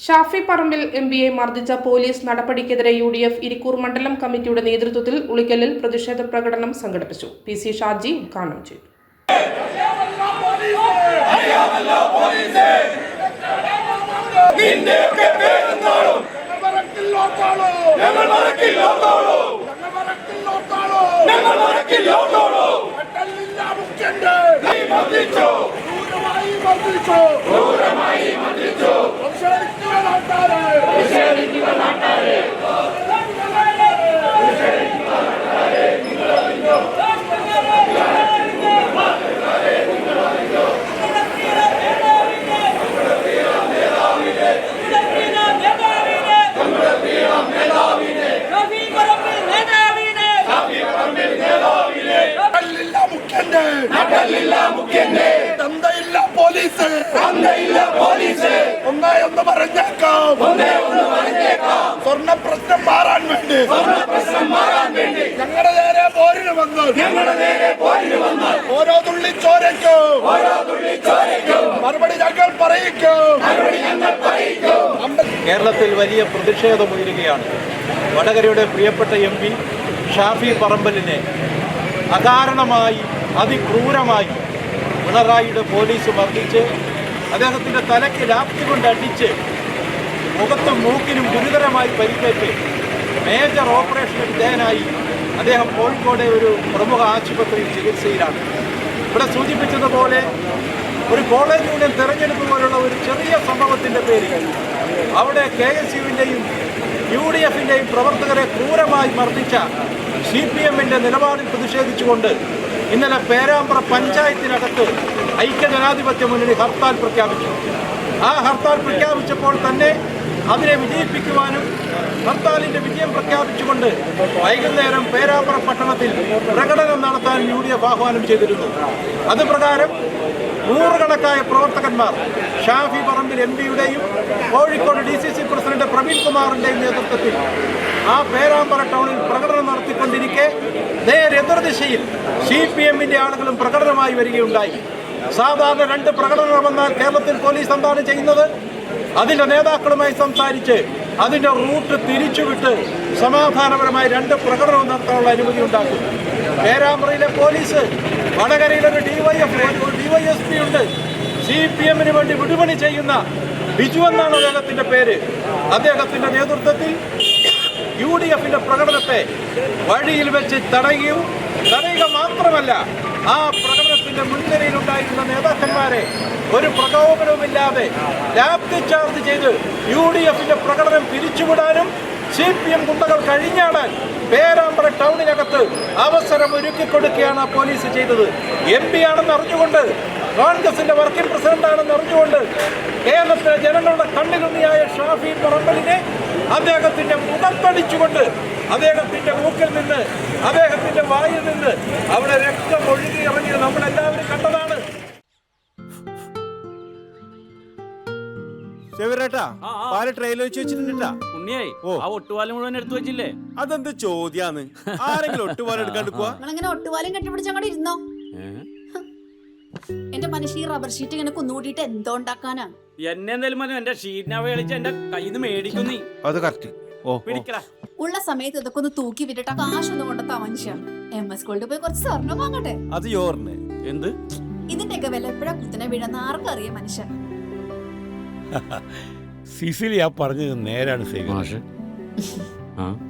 Shafi Parambil M പിയെ മർദ്ദിച്ച police നടപടിക്കെതിരെ യു ഡി എഫ് ഇരിക്കൂർ മണ്ഡലം കമ്മിറ്റിയുടെ നേതൃത്വത്തിൽ ഉളിക്കലിൽ പ്രതിഷേധ പ്രകടനം സംഘടിപ്പിച്ചു പി സി ഷാജി ഉദ്ഘാടനം ചെയ്തു ഞങ്ങൾ മർദ്ദിച്ചു ക്രൂരമായി മർദ്ദിച്ചു മർദ്ദിച്ചു പ്രതിഷേധിക്കുക നാട്ടാരെ നട്ടല്ലില്ല മുഖ്യന്റെ മുഖ്യന്റെ. സ്വർണ പ്രശ്നം മാറാൻ വേണ്ടി. വേണ്ടി. ഞങ്ങളുടെ നേരെ പോരിന് വന്നു. പോരിന് ഓരോ തുള്ളി ചോരയ്ക്കും. മറുപടി ഞങ്ങൾ പറയിക്കും. മറുപടി പറയിക്കും. കേരളത്തിൽ വലിയ പ്രതിഷേധം ഉയരുകയാണ്. വടകരയുടെ പ്രിയപ്പെട്ട എം പി ഷാഫി പറമ്പലിനെ അകാരണമായി അതിക്രൂരമായി പിണറായിയുടെ പോലീസ് മർദ്ദിച്ച് അദ്ദേഹത്തിന്റെ തലയ്ക്ക് രാപ്തി കൊണ്ട് അടിച്ച് മുഖത്തും മൂക്കിനും ഗുരുതരമായി പരിക്കേറ്റ് മേജർ ഓപ്പറേഷൻ വിധേയനായി അദ്ദേഹം കോഴിക്കോട് ഒരു പ്രമുഖ ആശുപത്രിയിൽ ചികിത്സയിലാണ്. ഇവിടെ സൂചിപ്പിച്ചതുപോലെ ഒരു കോളേജ് യൂണിയൻ തെരഞ്ഞെടുപ്പ് പോലുള്ള ഒരു ചെറിയ സംഭവത്തിന്റെ പേരിൽ അവിടെ കെ എസ് യുവിന്റെയും യു ഡി എഫിന്റെയും പ്രവർത്തകരെ ക്രൂരമായി മർദ്ദിച്ച സി പി എമ്മിന്റെ നിലപാടിൽ പ്രതിഷേധിച്ചുകൊണ്ട് ഇന്നലെ പേരാമ്പ്ര പഞ്ചായത്തിനകത്ത് ഐക്യജനാധിപത്യ മുന്നണി ഹർത്താൽ പ്രഖ്യാപിച്ചു. ആ ഹർത്താൽ പ്രഖ്യാപിച്ചപ്പോൾ തന്നെ അതിനെ വിജയിപ്പിക്കുവാനും ഹർത്താലിന്റെ വിജയം പ്രഖ്യാപിച്ചുകൊണ്ട് വൈകുന്നേരം പേരാമ്പ്ര പട്ടണത്തിൽ പ്രകടനം നടത്താൻ യു ഡി എഫ് ആഹ്വാനം ചെയ്തിരുന്നു. അതുപ്രകാരം നൂറുകണക്കായ പ്രവർത്തകന്മാർ ഷാഫി പറമ്പിൽ എം പിയുടെയും Kozhikode D C C president Praveen കുമാറിന്റെയും നേതൃത്വത്തിൽ ആ പേരാമ്പ്ര ടൗണിൽ പ്രകടനം നടത്തിക്കൊണ്ടിരിക്കെ. നേരെ എതിർദിശയിൽ സി പി എമ്മിന്റെ ആളുകളും പ്രകടനമായി വരികയുണ്ടായി. സാധാരണ രണ്ട് പ്രകടനം വന്നാൽ കേരളത്തിൽ പോലീസ് എന്താണ് ചെയ്യുന്നത്? അതിന്റെ നേതാക്കളുമായി സംസാരിച്ച് അതിന്റെ റൂട്ട് തിരിച്ചുവിട്ട് സമാധാനപരമായി രണ്ട് പ്രകടനവും നടത്താനുള്ള അനുമതി ഉണ്ടാക്കും പേരാമ്പ്രയിലെ പോലീസ് വടകരയിൽ ഒരു ഡിവൈഎഫ് ഒരു ഡിവൈഎസ്പി ഉണ്ട്. സി പി എമ്മിന് വേണ്ടി വിടുപണി ചെയ്യുന്ന ബിജു എന്നാണ് അദ്ദേഹത്തിന്റെ പേര്. അദ്ദേഹത്തിന്റെ നേതൃത്വത്തിൽ യു ഡി എഫിന്റെ പ്രകടനത്തെ വഴിയിൽ വെച്ച് തടയുകയും തടയുക മാത്രമല്ല ആ പ്രകടനത്തിന്റെ മുൻനിരയിലുണ്ടായിരുന്ന നേതാക്കന്മാരെ ഒരു പ്രകോപനവുമില്ലാതെ ലാപ്തി ചാർജ് ചെയ്ത് യു ഡി എഫിന്റെ പ്രകടനം പിരിച്ചുവിടാനും സി പി എം ഗുണ്ടകൾ കഴിഞ്ഞാടാൻ പേരാമ്പ്ര ടൗണിനകത്ത് അവസരം ഒരുക്കി കൊടുക്കുകയാണ് പോലീസ് ചെയ്തത്. എം പി ആണെന്ന് അറിഞ്ഞുകൊണ്ട് കോൺഗ്രസിന്റെ വർക്കിംഗ് പ്രസിഡന്റ് ആണെന്ന് അറിഞ്ഞുകൊണ്ട് കേരളത്തിലെ ജനങ്ങളുടെ കണ്ണിലുണ്ണിയായ ഷാഫി പറമ്പലിനെ അദ്ദേഹത്തിന്റെ മുഖത്തടിച്ചുകൊണ്ട് അദ്ദേഹത്തിന്റെ മൂക്കിൽ നിന്ന് അദ്ദേഹത്തിന്റെ വായിൽ നിന്ന് അവിടെ രക്തം ഒഴുകി ഇറങ്ങിയത് നമ്മളെല്ലാവരും കണ്ടതാണ്. ആ. പാൽ ട്രെയിലർ വെച്ച് വെച്ചിട്ടുണ്ടാ ഉണ്ണിയായി ആ ഒട്ടുപാലം മുഴുവൻ എടുത്തു വെച്ചില്ലേ? അതെന്ത് ചോദ്യാന്ന്? ആരെങ്കിലും ഒട്ടുപാലം എടുക്കാണ്ട് പോവാ ഒട്ടുപാലം കെട്ടിപ്പിടിച്ച് അങ്ങോട്ട് ഇരുന്നോ? എന്റെ മനുഷ്യ ഈ റബ്ബർ ഷീറ്റ് ഇങ്ങനെ കുന്നുകൂടിയിട്ട് എന്തോ ഉണ്ടാക്കാനാ? എന്നെ എന്തായാലും മതി എന്റെ ഷീറ്റിനെ കളിച്ച് എന്റെ കയ്യിൽ നിന്ന് മേടിക്കും നീ. അത് കറക്റ്റ് ഓ പിടിക്കടാ. ഉള്ള സമയത്ത് ഇതൊക്കെ ഒന്ന് തൂക്കി വിട്ടിട്ട് ആ കാശൊന്നും കൊണ്ടെത്താ മനുഷ്യ. എം എസ് ഗോൾഡ് പോയി കുറച്ച് സ്വർണം വാങ്ങട്ടെ. അത് യോറിന് എന്ത്? ഇതിന്റെയൊക്കെ വില എപ്പോഴാ കുത്തിനെ വീഴുന്ന ആർക്കറിയാം മനുഷ്യ. സിസിലി ആ പറഞ്ഞത് നേരാണ് സേവൻ